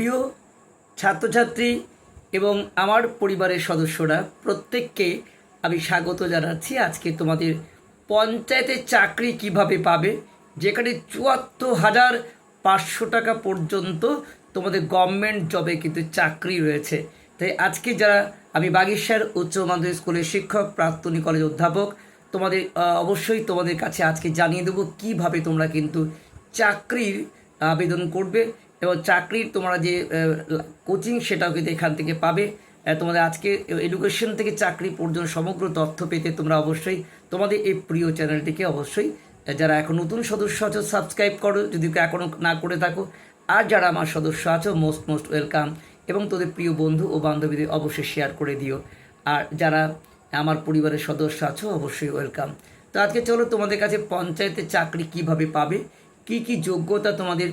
প্রিয় ছাত্রছাত্রী এবং আমার পরিবারের সদস্যরা, প্রত্যেককে আমি স্বাগত জানাচ্ছি। আজকে তোমাদের পঞ্চায়েতের চাকরি কীভাবে পাবে, যেখানে চুয়াত্তর হাজার পাঁচশো টাকা পর্যন্ত তোমাদের গভর্নমেন্ট জবে কিন্তু চাকরি রয়েছে। তাই আজকে যারা আমি বাগেশ্বর উচ্চ মাধ্যমিক স্কুলের শিক্ষক প্রাক্তনী কলেজ অধ্যাপক, তোমাদের অবশ্যই তোমাদের কাছে আজকে জানিয়ে দেবো কীভাবে তোমরা কিন্তু চাকরির আবেদন করবে এবং চাকরির তোমরা যে কোচিং সেটাও কিন্তু এখান থেকে পাবে। তোমাদের আজকে এডুকেশন থেকে চাকরি পর্যন্ত সমগ্র তথ্য পেতে তোমরা অবশ্যই তোমাদের এই প্রিয় চ্যানেলটিকে অবশ্যই যারা এখন নতুন সদস্য আছো সাবস্ক্রাইব করো। যদি এখনও না করে থাকো, আর যারা আমার সদস্য আছো মোস্ট মোস্ট ওয়েলকাম এবং তোদের প্রিয় বন্ধু ও বান্ধবীদের অবশ্যই শেয়ার করে দিও। আর যারা আমার পরিবারের সদস্য আছো, অবশ্যই ওয়েলকাম তো আজকে চলো তোমাদের কাছে পঞ্চায়েতে চাকরি কীভাবে পাবে? কি কি যোগ্যতা তোমাদের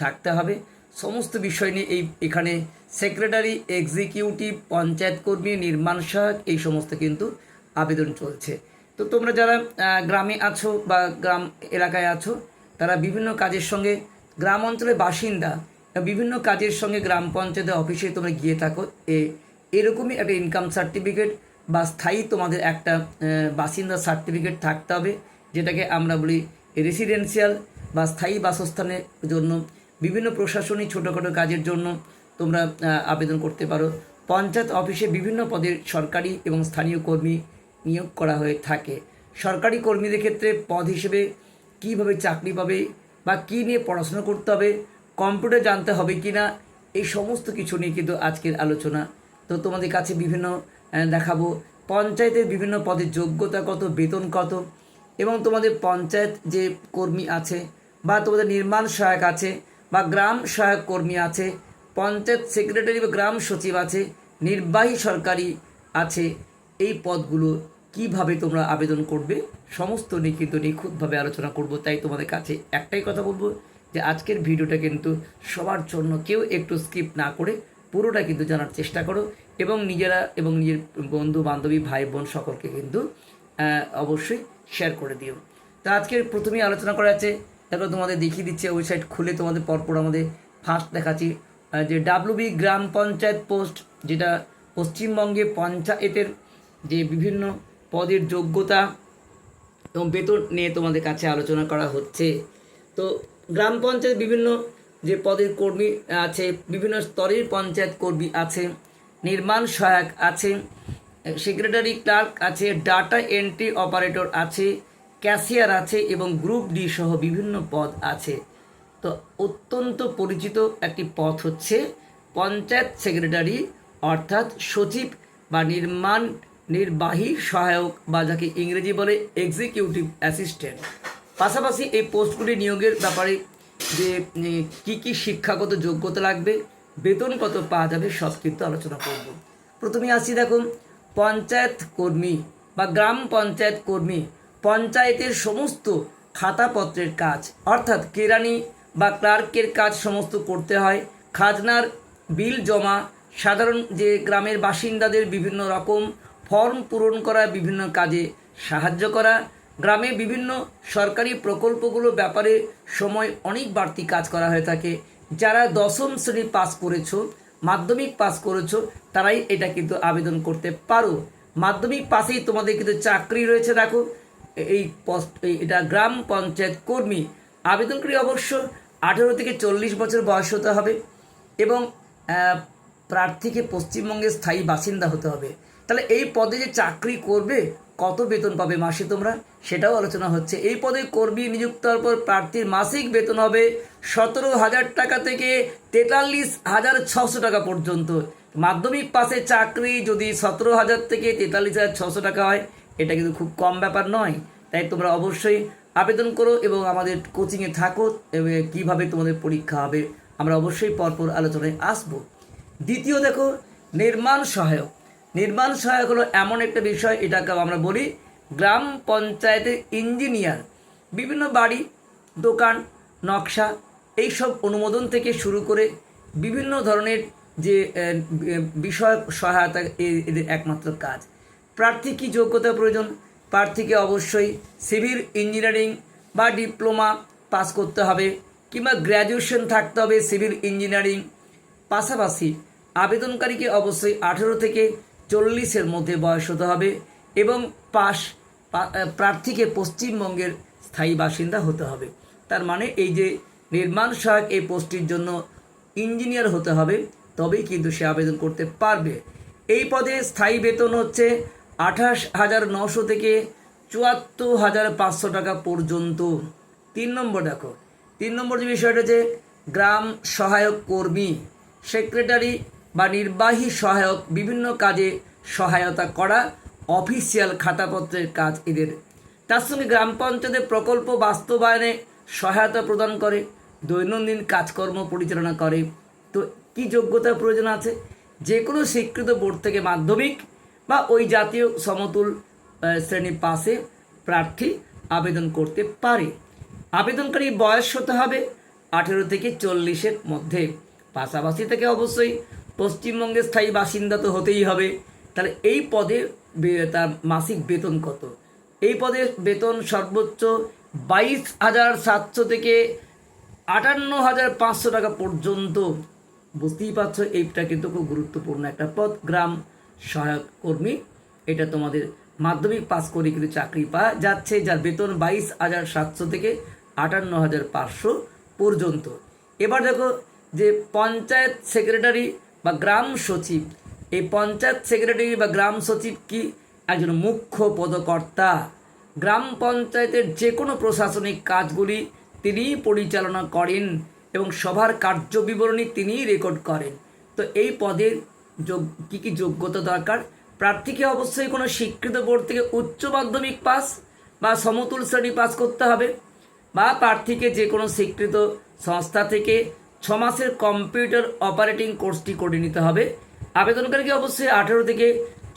থাকতে হবে। সমস্ত বিষয় নিয়ে এই এখানে সেক্রেটারি এক্সিকিউটিভ পঞ্চায়েত কর্মী, নির্মাণ সহায়ক, এই সমস্ত কিন্তু আবেদন চলছে। তো তোমরা যারা গ্রামে আছো বা গ্রাম এলাকায় আছো, তারা বিভিন্ন কাজের সঙ্গে, গ্রাম অঞ্চলের বাসিন্দা বিভিন্ন কাজের সঙ্গে গ্রাম পঞ্চায়েতের অফিসে তোমরা গিয়ে থাকো। এ, এরকমই একটা ইনকাম সার্টিফিকেট বা স্থায়ী তোমাদের একটা বাসিন্দা সার্টিফিকেট থাকতে হবে, যেটাকে আমরা বলি রেসিডেন্সিয়াল বা স্থায়ী বাসস্থানের জন্য বিভিন্ন প্রশাসনিক ছোটোখাটো কাজের জন্য তোমরা আবেদন করতে পারো। পঞ্চায়েত অফিসে বিভিন্ন পদের সরকারি এবং স্থানীয় কর্মী নিয়োগ করা হয়ে থাকে। সরকারি কর্মীদের ক্ষেত্রে পদ হিসেবে কীভাবে চাকরি পাবে বা কী নিয়ে পড়াশোনা করতে হবে, কম্পিউটার জানতে হবে কি না, এই সমস্ত কিছু নিয়ে কিন্তু আজকের আলোচনা। তো তোমাদের কাছে বিভিন্ন দেখাবো। পঞ্চায়েতের বিভিন্ন পদের যোগ্যতা কত, বেতন কত, এবং তোমাদের পঞ্চায়েত যে কর্মী আছে বা তোমাদের নির্মাণ সহায়ক আছে বা গ্রাম সহায়ক কর্মী আছে, পঞ্চায়েত সেক্রেটারি বা গ্রাম সচিব আছে, নির্বাহী সরকারি আছে, এই পদগুলো কীভাবে তোমরা আবেদন করবে? সমস্ত নিয়ে কিন্তু নিখুঁতভাবে আলোচনা করব, তাই তোমাদের কাছে একটাই কথা বলব যে আজকের ভিডিওটা কিন্তু সবার জন্য কেউ একটু স্কিপ না করে পুরোটা কিন্তু জানার চেষ্টা করো এবং নিজেরা এবং নিজের বন্ধু, বান্ধবী, ভাই, বোন সকলকে কিন্তু অবশ্যই শেয়ার করে দিও। তো আজকের প্রথমেই আলোচনা করা আছে দেখো তোমাদের দেখিয়ে দিচ্ছে ওয়েবসাইট খুলে তোমাদের পরপর আমাদের ফার্স্ট দেখাচ্ছি। যে ডাব্লিউবি গ্রাম পঞ্চায়েত পোস্ট যেটা পশ্চিমবঙ্গে পঞ্চায়েতের যে বিভিন্ন পদের যোগ্যতা এবং বেতন নিয়ে তোমাদের কাছে আলোচনা করা হচ্ছে। তো গ্রাম পঞ্চায়েত বিভিন্ন যে পদের কর্মী আছে, বিভিন্ন স্তরের পঞ্চায়েত কর্মী আছে, নির্মাণ সহায়ক আছে সেক্রেটারি ক্লার্ক আছে ডাটা এন্ট্রি অপারেটর আছে ক্যাশিয়ার আছে এবং গ্রুপ ডি সহ বিভিন্ন পদ আছে। তো অত্যন্ত পরিচিত একটি পদ হচ্ছে পঞ্চায়েত সেক্রেটারি, অর্থাৎ সচিব বা নির্মাণ নির্বাহী সহায়ক বা যাকে ইংরেজি বলে এক্সিকিউটিভ অ্যাসিস্ট্যান্ট পাশাপাশি এই পোস্টগুলি নিয়োগের ব্যাপারে যে কি কি শিক্ষাগত যোগ্যতা লাগবে, বেতন কত পাওয়া যাবে, সব কিন্তু আলোচনা করব। প্রথমে আসি দেখুন, পঞ্চায়েত কর্মী বা গ্রাম পঞ্চায়েত কর্মী পঞ্চায়েতের সমস্ত খাতাপত্রের কাজ, অর্থাৎ কেরানি বা ক্লার্কের কাজ সমস্ত করতে হয়। খাজনার বিল জমা, সাধারণ যে গ্রামের বাসিন্দাদের বিভিন্ন রকম ফর্ম পূরণ করা, বিভিন্ন কাজে সাহায্য করা। গ্রামে বিভিন্ন সরকারি প্রকল্পগুলো ব্যাপারে সময় অনেক বাড়তি কাজ করা হয়ে থাকে। যারা দশম শ্রেণি পাস করেছ, মাধ্যমিক পাস করেছ, তারাই এটা কিন্তু আবেদন করতে পারো। মাধ্যমিক পাশেই তোমাদের কিন্তু চাকরি রয়েছে, দেখো। এই এটা গ্রাম পঞ্চায়েত কর্মী। আবেদনকারী অবশ্য আঠেরো থেকে চল্লিশ বছর বয়স হতে হবে এবং প্রার্থীকে পশ্চিমবঙ্গের স্থায়ী বাসিন্দা হতে হবে। তাহলে এই পদে যে চাকরি করবে, কত বেতন পাবে মাসে তোমরা? সেটাও আলোচনা হচ্ছে। এই পদে কর্মী নিযুক্ত হওয়ার পর প্রার্থীর মাসিক বেতন হবে সতেরো হাজার টাকা থেকে তেতাল্লিশ হাজার ছশো টাকা পর্যন্ত। মাধ্যমিক পাশে চাকরি যদি সতেরো হাজার থেকে তেতাল্লিশ হাজার ছশো টাকা হয় এটা কিন্তু খুব কম ব্যাপার নয়। তাই তোমরা অবশ্যই আবেদন করো এবং আমাদের কোচিংয়ে থাকো এবং কীভাবে তোমাদের পরীক্ষা হবে। আমরা অবশ্যই পরপর আলোচনায় আসব। দ্বিতীয় দেখো, নির্মাণ সহায়ক। নির্মাণ সহায়ক হলো এমন একটা বিষয় এটাকে আমরা বলি গ্রাম পঞ্চায়েতের ইঞ্জিনিয়ার। বিভিন্ন বাড়ি, দোকান, নকশা, এইসব অনুমোদন থেকে শুরু করে বিভিন্ন ধরনের যে বিষয় সহায়তা এদের একমাত্র কাজ। প্রার্থী কী যোগ্যতা প্রয়োজন? প্রার্থীকে অবশ্যই সিভিল ইঞ্জিনিয়ারিং বা ডিপ্লোমা পাস করতে হবে কিংবা গ্র্যাজুয়েশন থাকতে হবে সিভিল ইঞ্জিনিয়ারিং। পাশাপাশি আবেদনকারীকে অবশ্যই আঠেরো থেকে চল্লিশের মধ্যে বয়স হতে হবে এবং পাশ প্রার্থীকে পশ্চিমবঙ্গের স্থায়ী বাসিন্দা হতে হবে। তার মানে এই যে নির্মাণ সহায়ক এই পোস্টটির জন্য ইঞ্জিনিয়ার হতে হবে, তবেই কিন্তু সে আবেদন করতে পারবে। এই পদে স্থায়ী বেতন হচ্ছে আঠাশ হাজার নশো থেকে চুয়াত্তর হাজার পাঁচশো টাকা পর্যন্ত। তিন নম্বর দেখো। তিন নম্বর যে বিষয়টা হচ্ছে, গ্রাম সহায়ক কর্মী, সেক্রেটারি বা নির্বাহী সহায়ক বিভিন্ন কাজে সহায়তা করা অফিসিয়াল খাতাপত্রের কাজ এদের। তার সঙ্গে গ্রাম পঞ্চায়েতের প্রকল্প বাস্তবায়নে সহায়তা প্রদান করে, দৈনন্দিন কাজকর্ম পরিচালনা করে। তো কি যোগ্যতার প্রয়োজন আছে? যে কোনো স্বীকৃত বোর্ড থেকে মাধ্যমিক বা ওই জাতীয় সমতুল শ্রেণি পাশে প্রার্থী আবেদন করতে পারে। আবেদনকারী বয়স হতে হবে আঠেরো থেকে চল্লিশের মধ্যে। পাশাপাশি থেকে অবশ্যই পশ্চিমবঙ্গের স্থায়ী বাসিন্দা তো হতেই হবে। তাহলে এই পদে তার মাসিক বেতন কত? এই পদের বেতন সর্বোচ্চ বাইশ হাজার সাতশো থেকে আটান্ন হাজার পাঁচশো টাকা পর্যন্ত। বুঝতেই পারছ, এইটা কিন্তু খুব গুরুত্বপূর্ণ একটা পদ। গ্রাম সহায়ক কর্মী। এটা তোমাদের মাধ্যমিক পাস করে কিন্তু চাকরি পাওয়া যাচ্ছে, যার বেতন বাইশ হাজার সাতশো থেকে আটান্ন হাজার পাঁচশো পর্যন্ত। এবার দেখো যে পঞ্চায়েত সেক্রেটারি বা গ্রাম সচিব, এই পঞ্চায়েত সেক্রেটারি বা গ্রাম সচিব কি? একজন মুখ্য পদকর্তা। গ্রাম পঞ্চায়েতের যে কোনো প্রশাসনিক কাজগুলি তিনিই পরিচালনা করেন এবং সভার কার্যবিবরণী তিনিই রেকর্ড করেন। তো এই পদের যোগ, কী কী যোগ্যতা দরকার? প্রার্থীকে অবশ্যই কোনো স্বীকৃত বোর্ড থেকে উচ্চ মাধ্যমিক পাস বা সমতুল শ্রেণি পাস করতে হবে বা প্রার্থীকে যে কোনো স্বীকৃত সংস্থা থেকে ছ মাসের কম্পিউটার অপারেটিং কোর্সটি করে নিতে হবে। আবেদনকারীকে অবশ্যই আঠেরো থেকে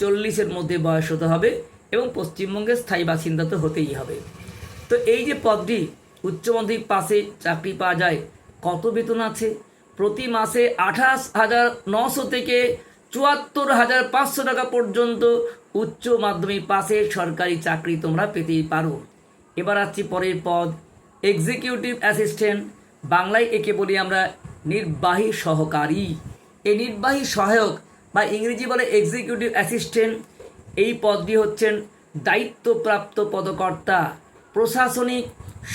চল্লিশের মধ্যে বয়স হতে হবে এবং পশ্চিমবঙ্গের স্থায়ী বাসিন্দা তো হতেই হবে। তো এই যে পদটি উচ্চ মাধ্যমিক পাশে চাকরি পাওয়া যায়, কত বেতন আছে? প্রতি মাসে আঠাশ হাজার নশো থেকে চুয়াত্তর হাজার পাঁচশো টাকা পর্যন্ত উচ্চ মাধ্যমিক পাশে সরকারি চাকরি তোমরা পেতেই পারো। এবার আসছি পরের পদ। এক্সিকিউটিভ অ্যাসিস্ট্যান্ট বাংলায় একে বলি আমরা নির্বাহী সহকারী। এই নির্বাহী সহায়ক বা ইংরেজি বলে এক্সিকিউটিভ অ্যাসিস্ট্যান্ট এই পদটি হচ্ছেন দায়িত্বপ্রাপ্ত পদকর্তা। প্রশাসনিক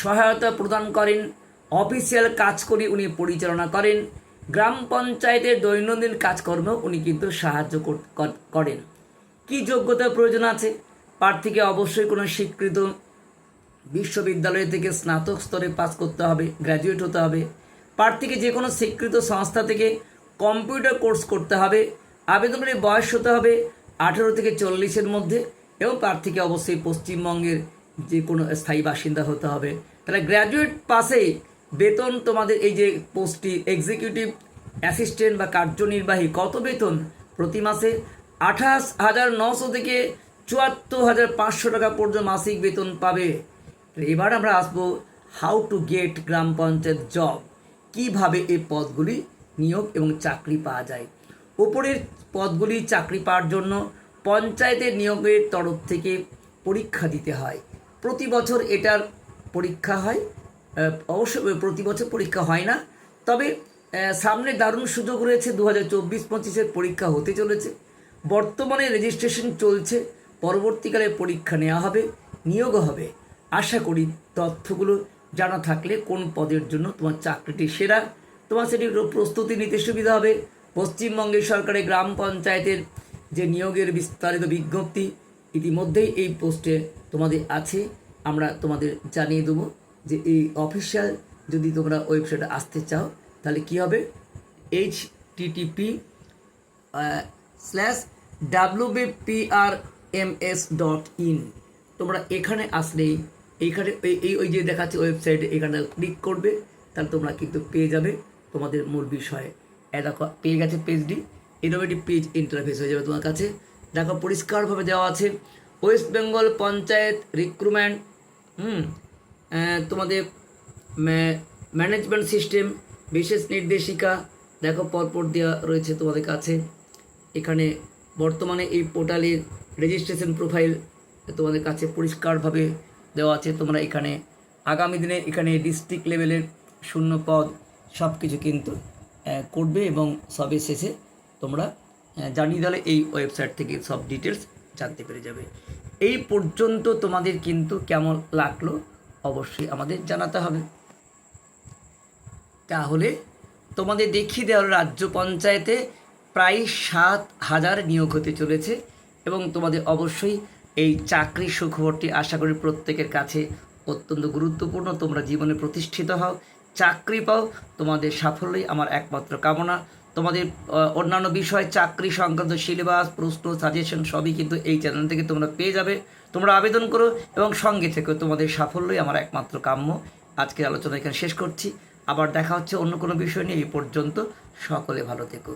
সহায়তা প্রদান করেন অফিসিয়াল কাজ করে উনি পরিচালনা করেন। গ্রাম পঞ্চায়েতের দৈনন্দিন কাজকর্ম উনি কিন্তু সাহায্য কর- কর- করেন। কি যোগ্যতার প্রয়োজন আছে? প্রার্থীকে অবশ্যই কোনো স্বীকৃত বিশ্ববিদ্যালয় থেকে স্নাতক স্তরে পাস করতে হবে, গ্র্যাজুয়েট হতে হবে। প্রার্থীকে যে কোনো স্বীকৃত সংস্থা থেকে কম্পিউটার কোর্স করতে হবে। আবেদনের বয়স হতে হবে আঠেরো থেকে চল্লিশের মধ্যে এবং প্রার্থীকে অবশ্যই পশ্চিমবঙ্গের যে কোনো স্থায়ী বাসিন্দা হতে হবে। তাহলে গ্র্যাজুয়েট পাসে বেতন তোমাদের এই যে পোস্টটি এক্সিকিউটিভ অ্যাসিস্ট্যান্ট বা কার্যনির্বাহী, কত বেতন প্রতি মাসে? আঠাশ হাজার নশো থেকে চুয়াত্তর হাজার পাঁচশো টাকা পর্যন্ত মাসিক বেতন পাবে। এবার আমরা আসব how to get gram panchayat job কীভাবে এই পদগুলি নিয়োগ এবং চাকরি পাওয়া যায়? ওপরের পদগুলি চাকরি পাওয়ার জন্য পঞ্চায়েতের নিয়োগের তরফ থেকে পরীক্ষা দিতে হয়। প্রতি বছর এটার পরীক্ষা হয়। অবশ্য প্রতি বছর পরীক্ষা হয় না। তবে সামনে দারুণ সুযোগ রয়েছে দু হাজার চব্বিশ পঁচিশের পরীক্ষা হতে চলেছে। বর্তমানে রেজিস্ট্রেশন চলছে, পরবর্তীকালে পরীক্ষা নেওয়া হবে নিয়োগ হবে। আশা করি তথ্যগুলো জানা থাকলে কোন পদের জন্য তোমার চাকরিটি সেরা, তোমার সেটি প্রস্তুতি নিতে সুবিধা হবে। পশ্চিমবঙ্গের সরকারের গ্রাম পঞ্চায়েতের যে নিয়োগের বিস্তারিত বিজ্ঞপ্তি, ইতিমধ্যেই এই পোস্টে তোমাদের আছে, আমরা তোমাদের জানিয়ে দেবো। যে এই অফিসিয়াল যদি তোমরা ওয়েবসাইটে আসতে চাও, তাহলে কি হবে? H TTP slash WBPR M S dot in তোমরা এখানে আসলেই এইখানে এই ওই যে দেখাচ্ছে ওয়েবসাইটে এখানে ক্লিক করবে, তাহলে তোমরা কিন্তু পেয়ে যাবে তোমাদের মূল বিষয়ে। দেখো, পেয়ে গেছে পেজটি একটি পেজ ইন্টারফেস হয়ে যাবে তোমার কাছে। দেখো, পরিষ্কারভাবে দেওয়া আছে West Bengal panchayat recruitment hmm তোমাদের ম্যানেজমেন্ট সিস্টেম বিশেষ নির্দেশিকা, দেখো পরপর দেওয়া রয়েছে তোমাদের কাছে। এখানে বর্তমানে এই পোর্টালের রেজিস্ট্রেশন প্রোফাইল তোমাদের কাছে পরিষ্কারভাবে দেওয়া আছে। তোমরা এখানে আগামী দিনে এখানে ডিস্ট্রিক্ট লেভেলের শূন্য পদ সব কিছু কিন্তু করবে এবং সবে শেষে তোমরা জানিয়ে দিলে এই ওয়েবসাইট থেকে সব ডিটেলস জানতে পেরে যাবে। এই পর্যন্ত তোমাদের কিন্তু কেমন লাগল? অবশ্যই আমাদের জানাতে হবে। তাহলে তোমাদের দেখিয়ে দেওয়ার রাজ্য পঞ্চায়েতে প্রায় সাত হাজার নিয়োগ হতে চলেছে এবং তোমাদের অবশ্যই এই চাকরি সুখবরটি আশা করি প্রত্যেকের কাছে অত্যন্ত গুরুত্বপূর্ণ। তোমরা জীবনে প্রতিষ্ঠিত হও, চাকরি পাও, তোমাদের সাফল্যই আমার একমাত্র কামনা। তোমাদের অন্যান্য বিষয়, চাকরি সংক্রান্ত সিলেবাস প্রশ্ন সাজেশন সবই কিন্তু এই চ্যানেল থেকে তোমরা পেয়ে যাবে। তোমরা আবেদন করো এবং সঙ্গে থেকে তোমাদের সাফল্যই আমার একমাত্র কাম্য। আজকের আলোচনা এখানে শেষ করছি। আবার দেখা হচ্ছে অন্য কোনো বিষয় নিয়ে। এই পর্যন্ত সকলে ভালো থেকো।